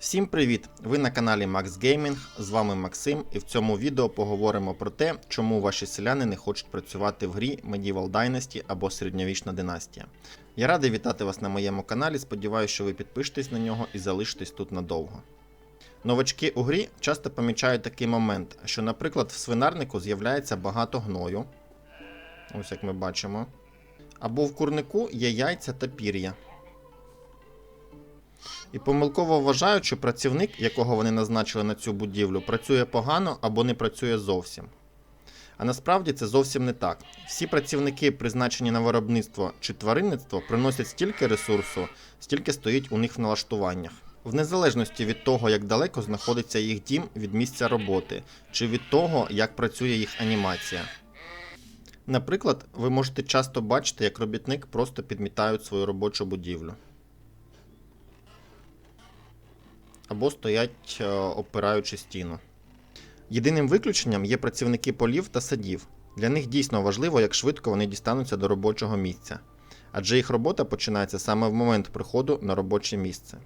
Всім привіт! Ви на каналі Max Gaming, з вами Максим, і в цьому відео поговоримо про те, чому ваші селяни не хочуть працювати в грі Medieval Dynasty або Середньовічна династія. Я радий вітати вас на моєму каналі, сподіваюся, що ви підпишетесь на нього і залишитесь тут надовго. Новачки у грі часто помічають такий момент, що, наприклад, в свинарнику з'являється багато гною, ось як ми бачимо, або в курнику є яйця та пір'я. І помилково вважають, що працівник, якого вони назначили на цю будівлю, працює погано або не працює зовсім. А насправді це зовсім не так. Всі працівники, призначені на виробництво чи тваринництво, приносять стільки ресурсу, стільки стоїть у них в налаштуваннях. В незалежності від того, як далеко знаходиться їх дім від місця роботи, чи від того, як працює їх анімація. Наприклад, ви можете часто бачити, як робітник просто підмітають свою робочу будівлю. Або стоять е, опираючи стіну. Єдиним виключенням є працівники полів та садів. Для них дійсно важливо, як швидко вони дістануться до робочого місця, адже їх робота починається саме в момент приходу на робоче місце.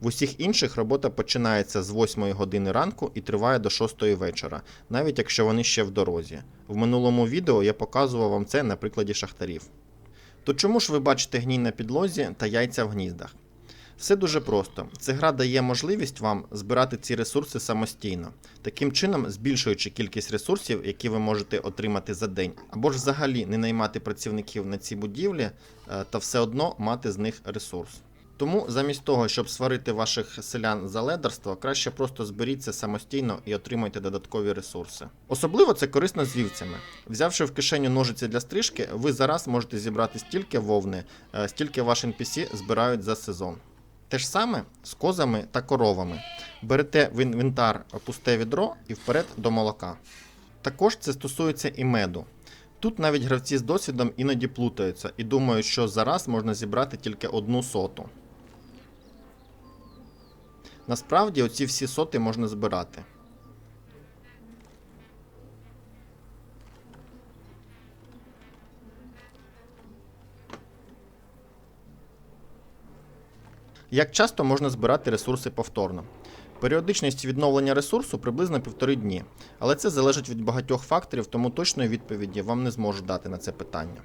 В усіх інших робота починається з 8 години ранку і триває до 6 вечора, навіть якщо вони ще в дорозі. В минулому відео я показував вам це на прикладі шахтарів. То чому ж ви бачите гній на підлозі та яйця в гніздах? Все дуже просто. Ця гра дає можливість вам збирати ці ресурси самостійно, таким чином збільшуючи кількість ресурсів, які ви можете отримати за день, або ж взагалі не наймати працівників на ці будівлі е, та все одно мати з них ресурс. Тому замість того, щоб сварити ваших селян за ледерство, краще просто зберіться самостійно і отримайте додаткові ресурси. Особливо це корисно з вівцями. Взявши в кишеню ножиці для стрижки, ви зараз можете зібрати стільки вовни, е, стільки ваш NPC збирають за сезон. Те ж саме з козами та коровами. Берете в інвентар пусте відро і вперед до молока. Також це стосується і меду. Тут навіть гравці з досвідом іноді плутаються і думають, що зараз можна зібрати тільки одну соту. Насправді оці всі соти можна збирати. Як часто можна збирати ресурси повторно? Періодичність відновлення ресурсу приблизно півтори дні, але це залежить від багатьох факторів, тому точної відповіді вам не зможу дати на це питання.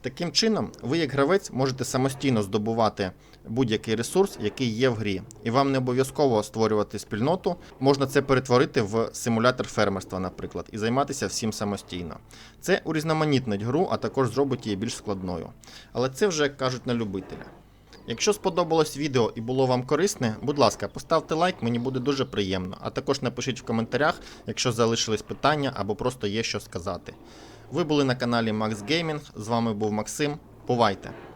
Таким чином, ви, як гравець, можете самостійно здобувати будь-який ресурс, який є в грі, і вам не обов'язково створювати спільноту, можна це перетворити в симулятор фермерства, наприклад, і займатися всім самостійно. Це урізноманітнить гру, а також зробить її більш складною. Але це вже як кажуть на любителя. Якщо сподобалось відео і було вам корисне, будь ласка, поставте лайк, мені буде дуже приємно. А також напишіть в коментарях, якщо залишились питання або просто є що сказати. Ви були на каналі Max Gaming, з вами був Максим. Бувайте!